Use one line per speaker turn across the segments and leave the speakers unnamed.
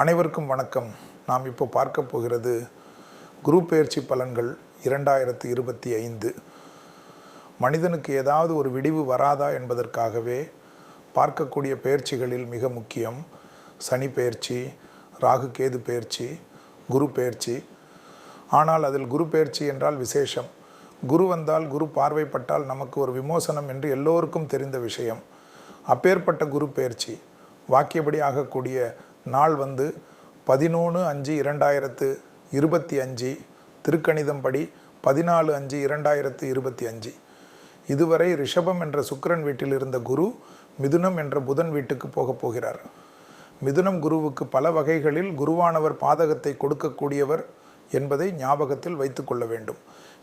அனைவருக்கும் வணக்கம். நாம் இப்போ பார்க்க போகிறது குரு பெயர்ச்சி பலன்கள் இரண்டாயிரத்து இருபத்தி ஐந்து. மனிதனுக்கு ஏதாவது ஒரு விடிவு வராதா என்பதற்காகவே பார்க்கக்கூடிய பெயர்ச்சிகளில் மிக முக்கியம் சனி பெயர்ச்சி ராகு கேது பெயர்ச்சி குரு பெயர்ச்சி ஆனால் அதில் குரு பெயர்ச்சி என்றால் விசேஷம். குரு வந்தால் குரு பார்வைப்பட்டால் நமக்கு ஒரு விமோசனம் என்று எல்லோருக்கும் தெரிந்த விஷயம். அப்பேற்பட்ட குரு பெயர்ச்சி வாக்கியபடி ஆகக்கூடிய நாள் வந்து பதினொன்று அஞ்சு இரண்டாயிரத்து இருபத்தி அஞ்சு திருக்கணிதம் படி பதினாலு அஞ்சு இரண்டாயிரத்து இருபத்தி அஞ்சு. இதுவரை ரிஷபம் என்ற சுக்கரன் வீட்டில் இருந்த குரு மிதுனம் என்ற புதன் வீட்டுக்கு போகப் போகிறார். மிதுனம் குருவுக்கு பல வகைகளில் குருவானவர் பாதகத்தை கொடுக்கக்கூடியவர் என்பதை ஞாபகத்தில் வைத்துக்கொள்ள வேண்டும்.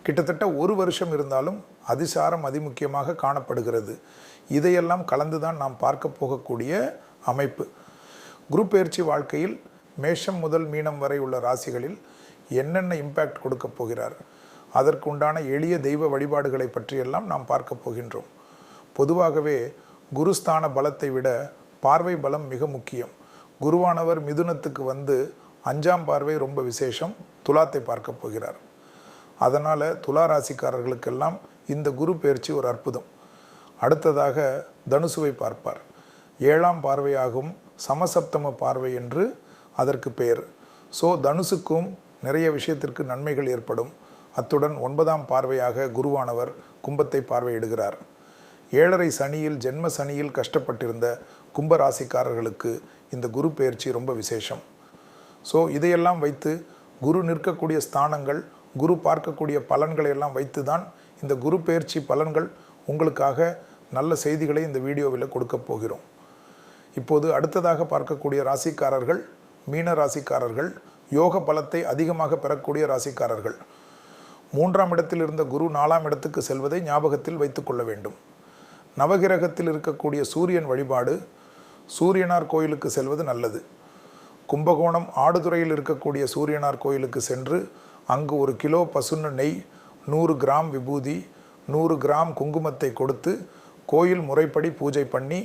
கிட்டத்தட்ட ஒரு வருஷம் இருந்தாலும் அதிசாரம் அதிமுக்கியமாக காணப்படுகிறது. இதையெல்லாம் கலந்துதான் நாம் பார்க்க போகக்கூடிய அமைப்பு. குரு பயிற்சி வாழ்க்கையில் மேஷம் முதல் மீனம் வரை உள்ள ராசிகளில் என்னென்ன இம்பேக்ட் கொடுக்க போகிறார்? அதற்கு உண்டான எளிய தெய்வ வழிபாடுகளை பற்றியெல்லாம் நாம் பார்க்க போகின்றோம். பொதுவாகவே குருஸ்தான பலத்தை விட பார்வை பலம் மிக முக்கியம். குருவானவர் மிதுனத்துக்கு வந்து அஞ்சாம் பார்வை ரொம்ப விசேஷம் துலாத்தை பார்க்க போகிறார். அதனால் துலா ராசிக்காரர்களுக்கெல்லாம் இந்த குரு பயிற்சி ஒரு அற்புதம். அடுத்ததாக தனுசுவை பார்ப்பார். ஏழாம் பார்வையாகும் சமசப்தம பார்வை என்று அதற்கு பெயர். ஸோ தனுசுக்கும் நிறைய விஷயத்திற்கு நன்மைகள் ஏற்படும். அத்துடன் ஒன்பதாம் பார்வையாக குருவானவர் கும்பத்தை பார்வையிடுகிறார். ஏழரை சனியில் ஜென்ம சனியில் கஷ்டப்பட்டிருந்த கும்ப ராசிக்காரர்களுக்கு இந்த குரு பெயர்ச்சி ரொம்ப விசேஷம். ஸோ இதையெல்லாம் வைத்து குரு நிற்கக்கூடிய ஸ்தானங்கள் குரு பார்க்கக்கூடிய பலன்களை எல்லாம் வைத்து தான் இந்த குரு பெயர்ச்சி பலன்கள் உங்களுக்காக நல்ல செய்திகளை இந்த வீடியோவில் கொடுக்க போகிறோம். இப்போது அடுத்ததாக பார்க்கக்கூடிய ராசிக்காரர்கள் மீன ராசிக்காரர்கள் யோக பலத்தை அதிகமாக பெறக்கூடிய ராசிக்காரர்கள். மூன்றாம் இடத்தில் இருந்த குரு நாலாம் இடத்துக்கு செல்வதை ஞாபகத்தில் வைத்துக்கொள்ள வேண்டும். நவகிரகத்தில் இருக்கக்கூடிய சூரியன் வழிபாடு சூரியனார் கோயிலுக்கு செல்வது நல்லது. கும்பகோணம் ஆடுதுறையில் இருக்கக்கூடிய சூரியனார் கோயிலுக்கு சென்று அங்கு ஒரு கிலோ பசுன்னு நெய் நூறு கிராம் விபூதி நூறு கிராம் குங்குமத்தை கொடுத்து கோயில் முறைப்படி பூஜை பண்ணி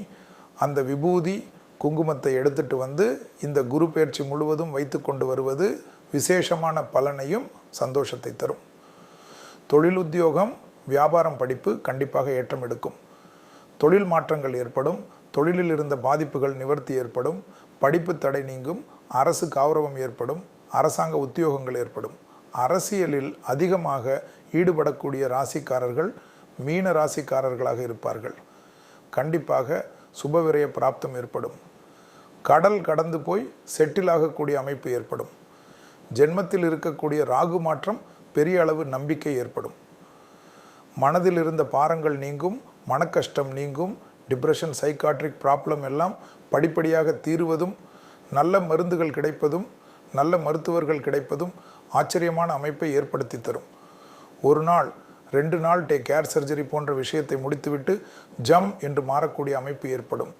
அந்த விபூதி குங்குமத்தை எடுத்துட்டு வந்து இந்த குரு பயிற்சி முழுவதும் வைத்து கொண்டு வருவது விசேஷமான பலனையும் சந்தோஷத்தை தரும். தொழில் உத்தியோகம் வியாபாரம் படிப்பு கண்டிப்பாக ஏற்றம் எடுக்கும். தொழில் மாற்றங்கள் ஏற்படும் தொழிலில் இருந்த பாதிப்புகள் நிவர்த்தி ஏற்படும் படிப்பு தடை நீங்கும் அரசு கௌரவம் ஏற்படும் அரசாங்க உத்தியோகங்கள் ஏற்படும். அரசியலில் அதிகமாக ஈடுபடக்கூடிய ராசிக்காரர்கள் மீன ராசிக்காரர்களாக இருப்பார்கள். கண்டிப்பாக சுபவிரய பிராப்தம் ஏற்படும். கடல் கடந்து போய் செட்டில் ஆகக்கூடிய அமைப்பு ஏற்படும். ஜென்மத்தில் இருக்கக்கூடிய ராகு மாற்றம் பெரிய அளவு நம்பிக்கை ஏற்படும். மனதில் இருந்த பாரங்கள் நீங்கும் மனக்கஷ்டம் நீங்கும் டிப்ரெஷன் சைக்காட்ரிக் ப்ராப்ளம் எல்லாம் படிப்படியாக தீருவதும் நல்ல மருந்துகள் கிடைப்பதும் நல்ல மருத்துவர்கள் கிடைப்பதும் ஆச்சரியமான அமைப்பை ஏற்படுத்தி தரும். ஒரு நாள் ரெண்டு நாள் டேக் கேர் சர்ஜரி போன்ற விஷயத்தை முடித்துவிட்டு ஜம் என்று மாறக்கூடிய அமைப்பு ஏற்படும்.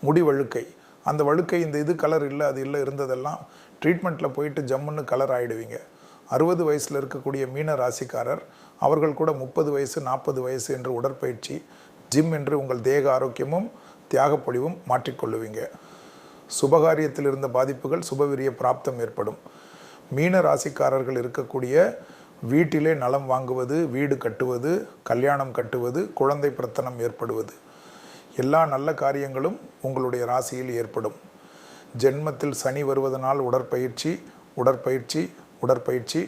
முடி வழுக்கை. அந்த வழுக்கை இந்த இது கலர் இல்லை அது இல்லை இருந்ததெல்லாம் ட்ரீட்மெண்ட்டில் போயிட்டு ஜம்முன்னு கலர் ஆகிடுவீங்க அறுபது வயசில் இருக்கக்கூடிய மீன ராசிக்காரர் அவர்கள் கூட முப்பது வயசு நாற்பது வயசு என்று உடற்பயிற்சி ஜிம் என்று உங்கள் தேக ஆரோக்கியமும் தியாகப்பொழிவும் மாற்றிக்கொள்ளுவீங்க. சுபகாரியத்தில் இருந்த பாதிப்புகள் சுபவிரிய பிராப்தம் ஏற்படும். மீன ராசிக்காரர்கள் இருக்கக்கூடிய வீட்டிலே நலம் வாங்குவது வீடு கட்டுவது கல்யாணம் கட்டுவது குழந்தை பிரத்தனம் ஏற்படுவது. எல்லா நல்ல காரியங்களும் உங்களுடைய ராசியில் ஏற்படும். ஜென்மத்தில் சனி வருவதனால் உடற்பயிற்சி உடற்பயிற்சி உடற்பயிற்சி.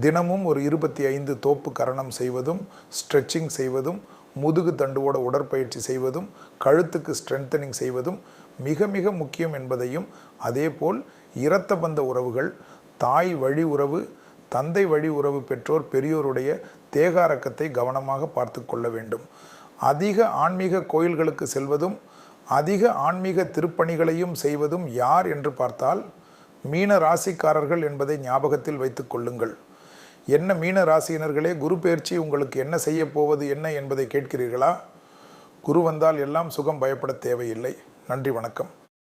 தினமும் ஒரு இருபத்தி ஐந்து தோப்பு கரணம் செய்வதும் ஸ்ட்ரெச்சிங் செய்வதும் முதுகு தண்டுவோட உடற்பயிற்சி செய்வதும் கழுத்துக்கு ஸ்ட்ரென்தனிங் செய்வதும் மிக மிக முக்கியம் என்பதையும் அதேபோல் இரத்த பந்த உறவுகள் தாய் வழி உறவு தந்தை வழி உறவு பெற்றோர் பெரியோருடைய தேகாரக்கத்தை கவனமாக பார்த்து கொள்ள வேண்டும். அதிக ஆன்மீக கோயில்களுக்கு செல்வதும் அதிக ஆன்மீக திருப்பணிகளையும் செய்வதும் யார் என்று பார்த்தால் மீன ராசிக்காரர்கள் என்பதை ஞாபகத்தில் வைத்துக் கொள்ளுங்கள். என்ன மீன ராசியினர்களே குரு பயிற்சி உங்களுக்கு என்ன செய்ய போவது என்ன என்பதை கேட்கிறீர்களா? குரு வந்தால் எல்லாம் சுகம் பயப்பட தேவையில்லை. நன்றி வணக்கம்.